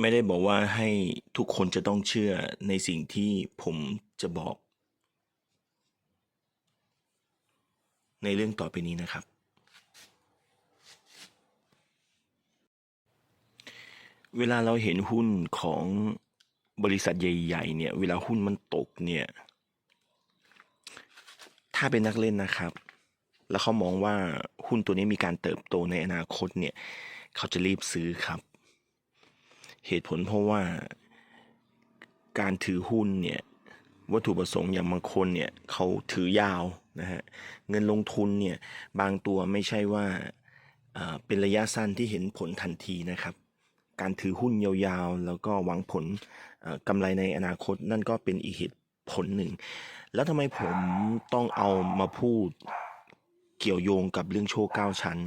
ไม่ได้บอกว่าให้ทุกคนจะต้องเชื่อในสิ่งที่ผมจะบอก ในเรื่องต่อไปนี้นะครับ เวลาเราเห็นหุ้นของบริษัทใหญ่ๆเนี่ย เวลาหุ้นมันตกเนี่ย ถ้าเป็นนักเล่นนะครับ แล้วเขามองว่าหุ้นตัวนี้มีการเติบโตในอนาคตเนี่ย เขาจะรีบซื้อครับ เหตุผลเพราะว่าการถือหุ้นเนี่ยวัตถุประสงค์อย่างบางคนเนี่ยเขาถือยาวนะฮะเงินลงทุนเนี่ยบางตัวไม่ใช่ว่าเป็นระยะสั้นที่เห็นผลทันทีนะครับ การถือหุ้นยาวๆ แล้วก็หวังผลกำไรในอนาคตนั่นก็เป็นอีกเหตุผลหนึ่ง แล้วทำไมผมต้องเอามาพูดเกี่ยวโยงกับเรื่องโชคเก้าชั้น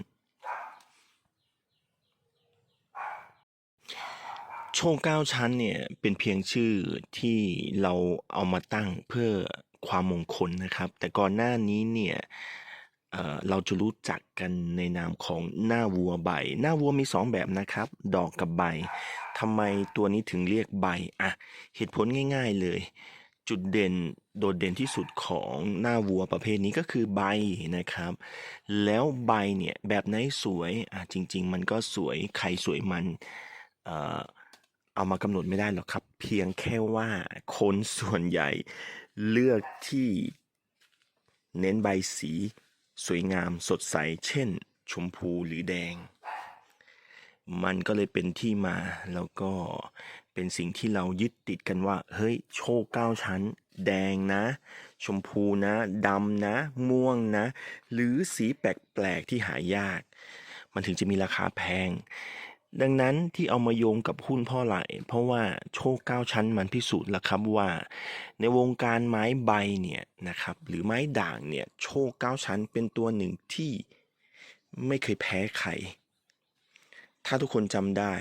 โชคเก้าชั้นเนี่ยเป็นเพียงชื่อที่เราเอามาตั้งเพื่อความมงคลนะครับ แต่ก่อนหน้านี้เนี่ยเเราจะรู้จักกันในนามของหน้าวัวใบ หน้าวัวมีสองแบบนะครับ ดอกกับใบทำไมตัวนี้ถึงเรียกใบอะเหตุผลง่าย ๆเลย จุดเด่นโดดเด่นที่สุดของหน้าวัวประเภทนี้ก็คือใบนะครับ แล้วใบเนี่ยแบบไหนสวยอะจริง ๆ มันก็สวยใครสวยมันเอ่อ เอามากำหนดไม่ได้หรอกครับ เพียงแค่ว่าคนส่วนใหญ่เลือกที่เน้นใบสี สวยงามสดใส เช่น ชมพูหรือแดง มันก็เลยเป็นที่มาแล้วก็เป็นสิ่งที่เรายึดติดกันว่า เฮ้ย โชคเก้าชั้น แดงนะ ชมพูนะดำนะ ม่วงนะ หรือสีแปลก ๆ ที่หายาก มันถึงจะมีราคาแพง ดังนั้นที่เอามาโยงกับหุ้นพ่อไหลเพราะว่าโชคเก้าชั้นมันพิสูจน์แล้วครับว่า ในวงการไม้ใบเนี่ยนะครับหรือไม้ด่างเนี่ยโชคเก้าชั้นเป็นตัวหนึ่งที่ไม่เคยแพ้ใคร ถ้าทุกคนจำได้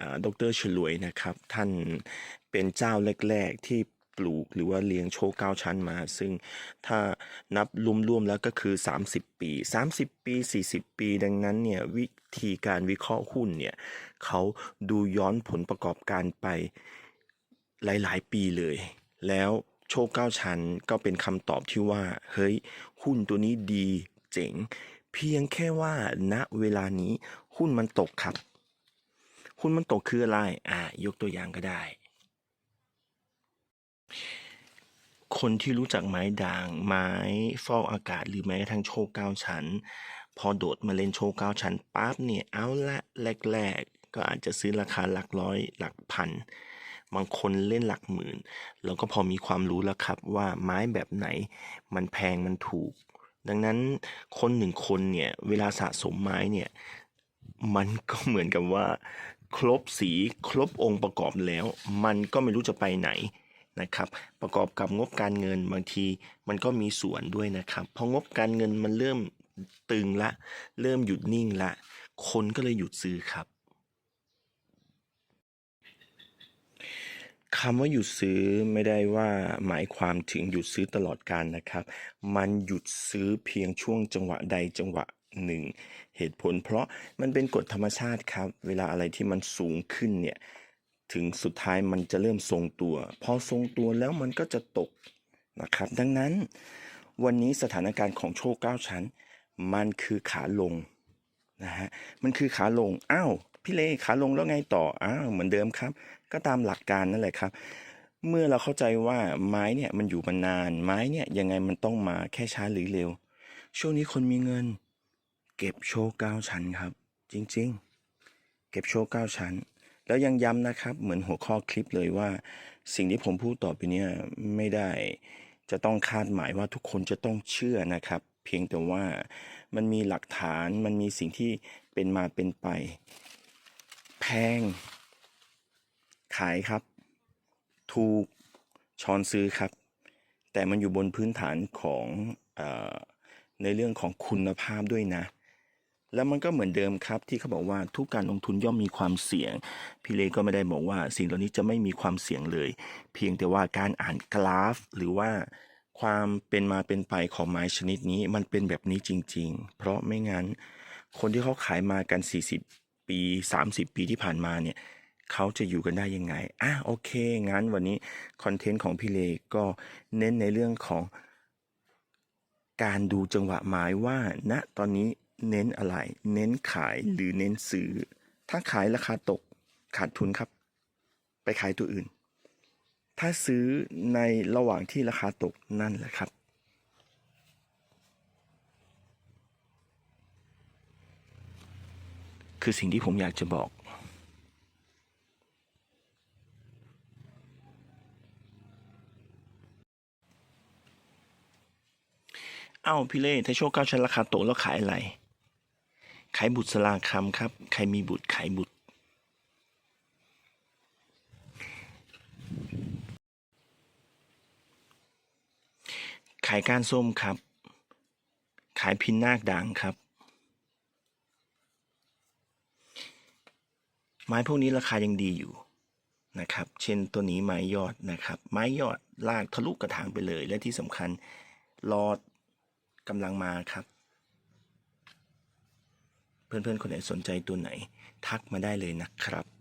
อ่าดรฉลวยนะครับ ท่านเป็นเจ้าแรก ๆ ที่ ปลูกหรือว่าเลี้ยงโชคเก้าชั้นมา ซึ่งถ้านับรวมๆแล้วก็คือ 30 ปี 30 ปี 40 ปี ดังนั้นเนี่ยวิธีการวิเคราะห์หุ้นเนี่ยเขาดูย้อนผลประกอบการไปหลายๆ ปีเลย แล้วโชคเก้าชั้นก็เป็นคำตอบที่ว่า เฮ้ย หุ้นตัวนี้ดีเจ๋ง เพียงแค่ว่าณเวลานี้หุ้นมันตกครับ หุ้นมันตกคืออะไร อ่ายกตัวอย่างก็ได้ คนที่รู้จักไม้ด่าง ไม้ฟอกอากาศหรือแม้กระทั่งโชคเก้าชั้น พอโดดมาเล่นโชคเก้าชั้นปั๊บเนี่ยเอาละแรกๆ ก็อาจจะซื้อราคาหลักร้อยหลักพัน บางคนเล่นหลักหมื่น แล้วก็พอมีความรู้แล้วครับว่าไม้แบบไหน มันแพงมันถูก ดังนั้นคนหนึ่งคนเนี่ยเวลาสะสมไม้เนี่ยมันก็เหมือนกับว่า ครบสีครบองค์ประกอบแล้ว มันก็ไม่รู้จะไปไหน นะครับประกอบกับงบการเงินบางทีมันก็มีส่วนด้วยนะครับพองบการเงินมันเริ่มตึงละ เริ่มหยุดนิ่งละ คนก็เลยหยุดซื้อครับคำว่าหยุดซื้อไม่ได้ว่าหมายความถึงหยุดซื้อตลอดการนะครับ มันหยุดซื้อเพียงช่วงจังหวะใดจังหวะหนึ่งเหตุผล เพราะมันเป็นกฎธรรมชาติครับ เวลาอะไรที่มันสูงขึ้นเนี่ย ถึงสุดท้ายมันจะเริ่มทรงตัว พอทรงตัวแล้วมันก็จะตกนะครับ ดังนั้น วันนี้สถานการณ์ของโชคเก้าชั้น มันคือขาลงนะฮะมันคือขาลงอ้าวพี่เลขาลงแล้วไงต่ออ้าวเหมือนเดิมครับ ก็ตามหลักการนั่นแหละครับ เมื่อเราเข้าใจว่าไม้เนี่ยมันอยู่มานาน ไม้เนี่ยยังไงมันต้องมาแค่ช้าหรือเร็ว ช่วงนี้คนมีเงิน เก็บโชว์เก้าชั้นครับ จริง ๆ เก็บโชว์เก้าชั้น แล้วยังย้ำนะครับ เหมือนหัวข้อคลิปเลยว่า สิ่งที่ผมพูดต่อไปนี่ยไม่ได้จะต้องคาดหมายว่าทุกคนจะต้องเชื่อนะครับ เพียงแต่ว่ามันมีหลักฐานมันมีสิ่งที่เป็นมาเป็นไป แพง ขายครับ ถูกช้อนซื้อครับ แต่มันอยู่บนพื้นฐานของอในเรื่องของคุณภาพด้วยนะ แล้วมันก็เหมือนเดิมครับ ที่เขาบอกว่าทุกการลงทุนย่อมมีความเสี่ยง พี่เลก็ไม่ได้บอกว่าสิ่งเหล่านี้จะไม่มีความเสี่ยงเลย เพียงแต่ว่าการอ่านกราฟ หรือว่าความเป็นมาเป็นไปของไม้ชนิดนี้ มันเป็นแบบนี้จริง ๆ เพราะไม่งั้น คนที่เขาขายมากัน 40 ปี 30 ปีที่ผ่านมาเนี่ยเขาจะอยู่กันได้ยังไงอะโอเค งั้นวันนี้คอนเทนต์ของพี่เลก็เน้นในเรื่องของ การดูจังหวะหมายว่าณตอนนี้ เน้นอะไร เน้นขายหรือเน้นซื้อ ถ้าขายราคาตกขาดทุนครับ ไปขายตัวอื่น ถ้าซื้อในระหว่างที่ราคาตกนั่นแหละครับ คือสิ่งที่ผมอยากจะบอกเอ้าพี่เล่ถ้าโชคเก้าชั้นราคาตกแล้วขายอะไร ขายบุตรสลาคำครับ ใครมีบุตรขายบุตร ขายก้านส้มครับ ขายพินนาคด่างครับ ไม้พวกนี้ราคายังดีอยู่นะครับ เช่นตัวนี้ไม้ยอดนะครับ ไม้ยอดลากทะลุกระถางไปเลย และที่สำคัญรอดกำลังมาครับ เพื่อนๆ คนไหนสนใจตัวไหน ทักมาได้เลยนะครับ